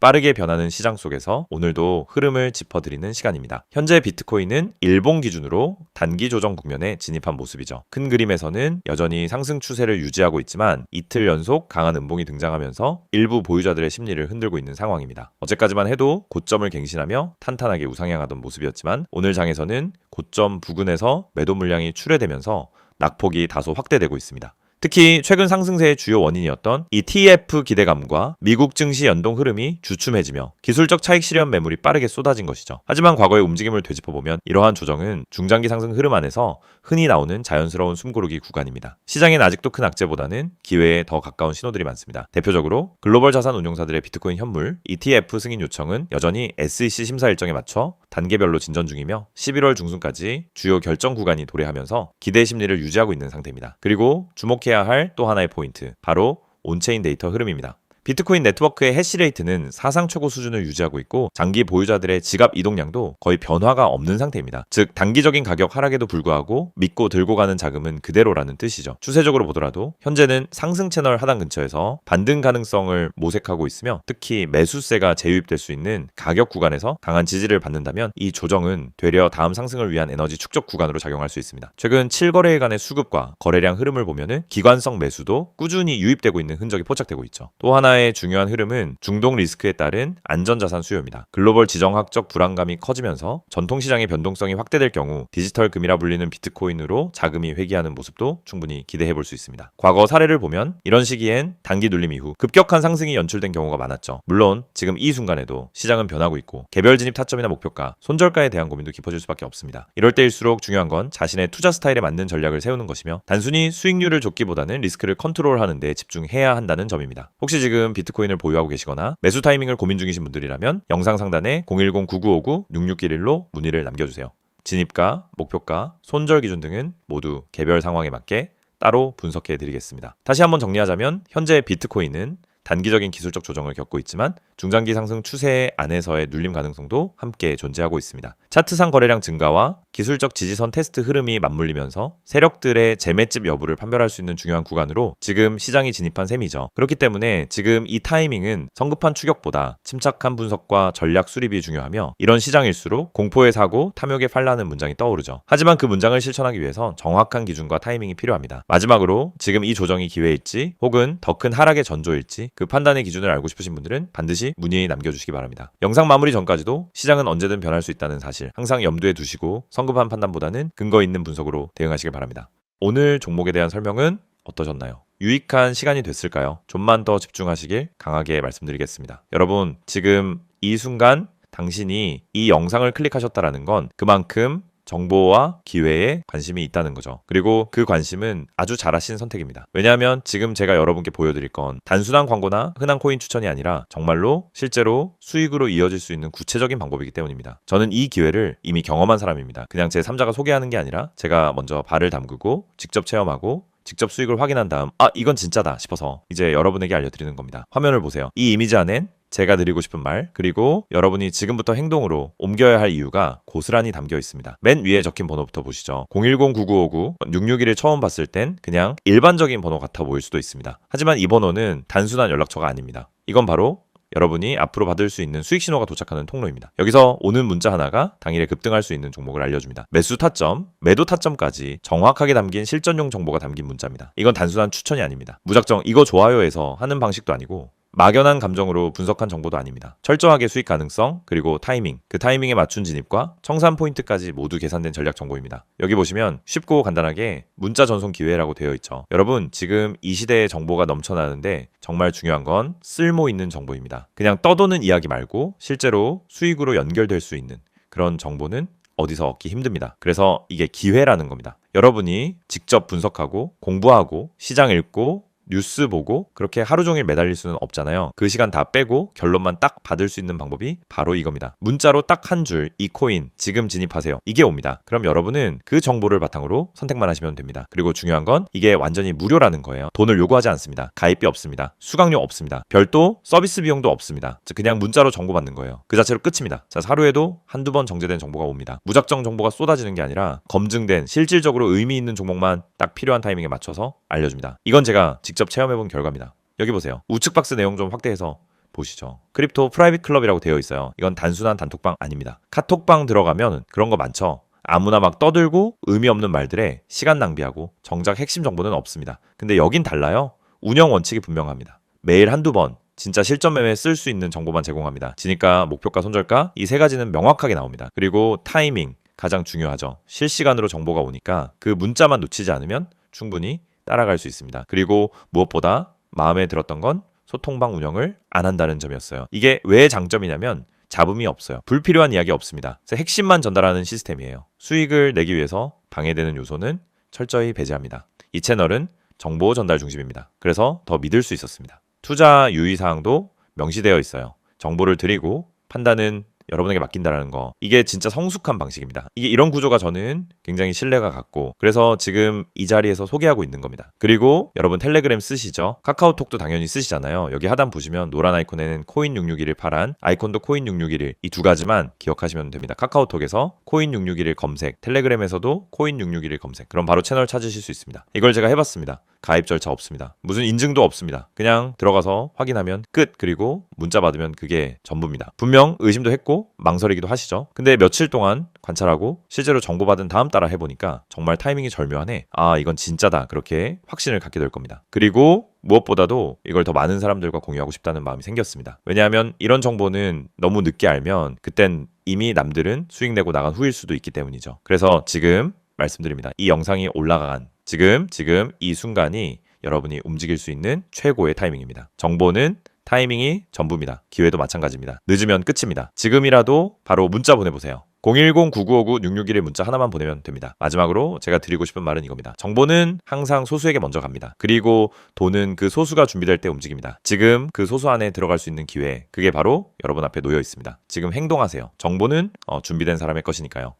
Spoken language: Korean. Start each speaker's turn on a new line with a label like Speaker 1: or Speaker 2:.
Speaker 1: 빠르게 변하는 시장 속에서 오늘도 흐름을 짚어드리는 시간입니다. 현재 비트코인은 일본 기준으로 단기 조정 국면에 진입한 모습이죠. 큰 그림에서는 여전히 상승 추세를 유지하고 있지만 이틀 연속 강한 음봉이 등장하면서 일부 보유자들의 심리를 흔들고 있는 상황입니다. 어제까지만 해도 고점을 갱신하며 탄탄하게 우상향하던 모습이었지만 오늘 장에서는 고점 부근에서 매도 물량이 출회되면서 낙폭이 다소 확대되고 있습니다. 특히 최근 상승세의 주요 원인이었던 이 TF 기대감과 미국 증시 연동 흐름이 주춤해지며 기술적 차익 실현 매물이 빠르게 쏟아진 것이죠. 하지만 과거의 움직임을 되짚어보면 이러한 조정은 중장기 상승 흐름 안에서 흔히 나오는 자연스러운 숨고르기 구간입니다. 시장엔 아직도 큰 악재보다는 기회에 더 가까운 신호들이 많습니다. 대표적으로 글로벌 자산 운용사들의 비트코인 현물 ETF 승인 요청은 여전히 SEC 심사 일정에 맞춰 단계별로 진전 중이며 11월 중순까지 주요 결정 구간이 도래하면서 기대 심리를 유지하고 있는 상태입니다. 그리고 주목해야 할 또 하나의 포인트, 바로 온체인 데이터 흐름입니다. 비트코인 네트워크의 해시레이트는 사상 최고 수준을 유지하고 있고 장기 보유자들의 지갑 이동량도 거의 변화가 없는 상태입니다. 즉 단기적인 가격 하락에도 불구하고 믿고 들고 가는 자금은 그대로라는 뜻이죠. 추세적으로 보더라도 현재는 상승 채널 하단 근처에서 반등 가능성을 모색하고 있으며 특히 매수세가 재유입될 수 있는 가격 구간에서 강한 지지를 받는다면 이 조정은 되려 다음 상승을 위한 에너지 축적 구간으로 작용할 수 있습니다. 최근 7거래일간의 수급과 거래량 흐름을 보면은 기관성 매수도 꾸준히 유입되고 있는 흔적이 포착되고 있죠. 또 하나의 하나의 중요한 흐름은 중동 리스크에 따른 안전자산 수요입니다. 글로벌 지정학적 불안감이 커지면서 전통시장의 변동성이 확대될 경우 디지털 금이라 불리는 비트코인으로 자금이 회귀하는 모습도 충분히 기대해 볼 수 있습니다. 과거 사례를 보면 이런 시기엔 단기 눌림 이후 급격한 상승이 연출된 경우가 많았죠. 물론 지금 이 순간에도 시장은 변하고 있고 개별 진입 타점이나 목표가, 손절가에 대한 고민도 깊어질 수밖에 없습니다. 이럴 때일수록 중요한 건 자신의 투자 스타일에 맞는 전략을 세우는 것이며 단순히 수익률을 줬기보다는 리스크를 컨트롤하는 데 집중해야 한다는 점입니다. 혹시 지금 지금 비트코인을 보유하고 계시거나 매수 타이밍을 고민 중이신 분들이라면 영상 상단에 010-9959-6691로 문의를 남겨주세요. 진입가, 목표가, 손절 기준 등은 모두 개별 상황에 맞게 따로 분석해 드리겠습니다. 다시 한번 정리하자면 현재 비트코인은 단기적인 기술적 조정을 겪고 있지만 중장기 상승 추세 안에서의 눌림 가능성도 함께 존재하고 있습니다. 차트상 거래량 증가와 기술적 지지선 테스트 흐름이 맞물리면서 세력들의 재매집 여부를 판별할 수 있는 중요한 구간으로 지금 시장이 진입한 셈이죠. 그렇기 때문에 지금 이 타이밍은 성급한 추격보다 침착한 분석과 전략 수립이 중요하며 이런 시장일수록 공포의 사고, 탐욕의 팔라는 문장이 떠오르죠. 하지만 그 문장을 실천하기 위해선 정확한 기준과 타이밍이 필요합니다. 마지막으로 지금 이 조정이 기회일지 혹은 더 큰 하락의 전조일지 그 판단의 기준을 알고 싶으신 분들은 반드시 문의 남겨주시기 바랍니다. 영상 마무리 전까지도 시장은 언제든 변할 수 있다는 사실 항상 염두에 두시고 성 급한 판단보다는 근거 있는 분석으로 대응하시길 바랍니다. 오늘 종목에 대한 설명은 어떠셨나요? 유익한 시간이 됐을까요? 좀만 더 집중하시길 강하게 말씀드리겠습니다. 여러분, 지금 이 순간 당신이 이 영상을 클릭하셨다라는 건 그만큼 정보와 기회에 관심이 있다는 거죠. 그리고 그 관심은 아주 잘하신 선택입니다. 왜냐하면 지금 제가 여러분께 보여드릴 건 단순한 광고나 흔한 코인 추천이 아니라 정말로 실제로 수익으로 이어질 수 있는 구체적인 방법이기 때문입니다. 저는 이 기회를 이미 경험한 사람입니다. 그냥 제 3자가 소개하는 게 아니라 제가 먼저 발을 담그고 직접 체험하고 직접 수익을 확인한 다음 아 이건 진짜다 싶어서 이제 여러분에게 알려드리는 겁니다. 화면을 보세요. 이 이미지 안엔 제가 드리고 싶은 말, 그리고 여러분이 지금부터 행동으로 옮겨야 할 이유가 고스란히 담겨 있습니다. 맨 위에 적힌 번호부터 보시죠. 010-9959-661을 처음 봤을 땐 그냥 일반적인 번호 같아 보일 수도 있습니다. 하지만 이 번호는 단순한 연락처가 아닙니다. 이건 바로 여러분이 앞으로 받을 수 있는 수익 신호가 도착하는 통로입니다. 여기서 오는 문자 하나가 당일에 급등할 수 있는 종목을 알려줍니다. 매수 타점, 매도 타점까지 정확하게 담긴 실전용 정보가 담긴 문자입니다. 이건 단순한 추천이 아닙니다. 무작정 이거 좋아요에서 하는 방식도 아니고 막연한 감정으로 분석한 정보도 아닙니다. 철저하게 수익 가능성, 그리고 타이밍, 그 타이밍에 맞춘 진입과 청산 포인트까지 모두 계산된 전략 정보입니다. 여기 보시면 쉽고 간단하게 문자 전송 기회라고 되어 있죠. 여러분, 지금 이 시대에 정보가 넘쳐나는데 정말 중요한 건 쓸모 있는 정보입니다. 그냥 떠도는 이야기 말고 실제로 수익으로 연결될 수 있는 그런 정보는 어디서 얻기 힘듭니다. 그래서 이게 기회라는 겁니다. 여러분이 직접 분석하고 공부하고 시장 읽고 뉴스 보고 그렇게 하루 종일 매달릴 수는 없잖아요. 그 시간 다 빼고 결론만 딱 받을 수 있는 방법이 바로 이겁니다. 문자로 딱 한 줄 이 코인 지금 진입하세요. 이게 옵니다. 그럼 여러분은 그 정보를 바탕으로 선택만 하시면 됩니다. 그리고 중요한 건 이게 완전히 무료라는 거예요. 돈을 요구하지 않습니다. 가입비 없습니다. 수강료 없습니다. 별도 서비스 비용도 없습니다. 그냥 문자로 정보 받는 거예요. 그 자체로 끝입니다. 자, 하루에도 한두 번 정제된 정보가 옵니다. 무작정 정보가 쏟아지는 게 아니라 검증된 실질적으로 의미 있는 종목만 딱 필요한 타이밍에 맞춰서 알려줍니다. 이건 제가 직접 체험해본 결과입니다. 여기 보세요. 우측 박스 내용 좀 확대해서 보시죠. 크립토 프라이빗 클럽이라고 되어 있어요. 이건 단순한 단톡방 아닙니다. 카톡방 들어가면 그런 거 많죠. 아무나 막 떠들고 의미 없는 말들에 시간 낭비하고 정작 핵심 정보는 없습니다. 근데 여긴 달라요. 운영 원칙이 분명합니다. 매일 한두 번 진짜 실전 매매에 쓸 수 있는 정보만 제공합니다. 지니까, 목표가, 손절가 이 세 가지는 명확하게 나옵니다. 그리고 타이밍 가장 중요하죠. 실시간으로 정보가 오니까 그 문자만 놓치지 않으면 충분히 따라갈 수 있습니다. 그리고 무엇보다 마음에 들었던 건 소통방 운영을 안 한다는 점이었어요. 이게 왜 장점이냐면 잡음이 없어요. 불필요한 이야기 없습니다. 핵심만 전달하는 시스템이에요. 수익을 내기 위해서 방해되는 요소는 철저히 배제합니다. 이 채널은 정보 전달 중심입니다. 그래서 더 믿을 수 있었습니다. 투자 유의 사항도 명시되어 있어요. 정보를 드리고 판단은 여러분에게 맡긴다라는 거. 이게 진짜 성숙한 방식입니다. 이게 이런 구조가 저는 굉장히 신뢰가 갔고 그래서 지금 이 자리에서 소개하고 있는 겁니다. 그리고 여러분 텔레그램 쓰시죠? 카카오톡도 당연히 쓰시잖아요. 여기 하단 보시면 노란 아이콘에는 코인 661 파란 아이콘도 코인 661이두 가지만 기억하시면 됩니다. 카카오톡에서 코인 661 검색, 텔레그램에서도 코인 661 검색. 그럼 바로 채널 찾으실 수 있습니다. 이걸 제가 해봤습니다. 가입 절차 없습니다. 무슨 인증도 없습니다. 그냥 들어가서 확인하면 끝. 그리고 문자 받으면 그게 전부입니다. 분명 의심도 했고 망설이기도 하시죠. 근데 며칠 동안 관찰하고 실제로 정보 받은 다음 따라 해보니까 정말 타이밍이 절묘하네. 아 이건 진짜다. 그렇게 확신을 갖게 될 겁니다. 그리고 무엇보다도 이걸 더 많은 사람들과 공유하고 싶다는 마음이 생겼습니다. 왜냐하면 이런 정보는 너무 늦게 알면 그땐 이미 남들은 수익 내고 나간 후일 수도 있기 때문이죠. 그래서 지금 말씀드립니다. 이 영상이 올라간 지금 지금 이 순간이 여러분이 움직일 수 있는 최고의 타이밍입니다. 정보는 타이밍이 전부입니다. 기회도 마찬가지입니다. 늦으면 끝입니다. 지금이라도 바로 문자 보내보세요. 010-9959-661의 문자 하나만 보내면 됩니다. 마지막으로 제가 드리고 싶은 말은 이겁니다. 정보는 항상 소수에게 먼저 갑니다. 그리고 돈은 그 소수가 준비될 때 움직입니다. 지금 그 소수 안에 들어갈 수 있는 기회, 그게 바로 여러분 앞에 놓여 있습니다. 지금 행동하세요. 정보는 어, 준비된 사람의 것이니까요.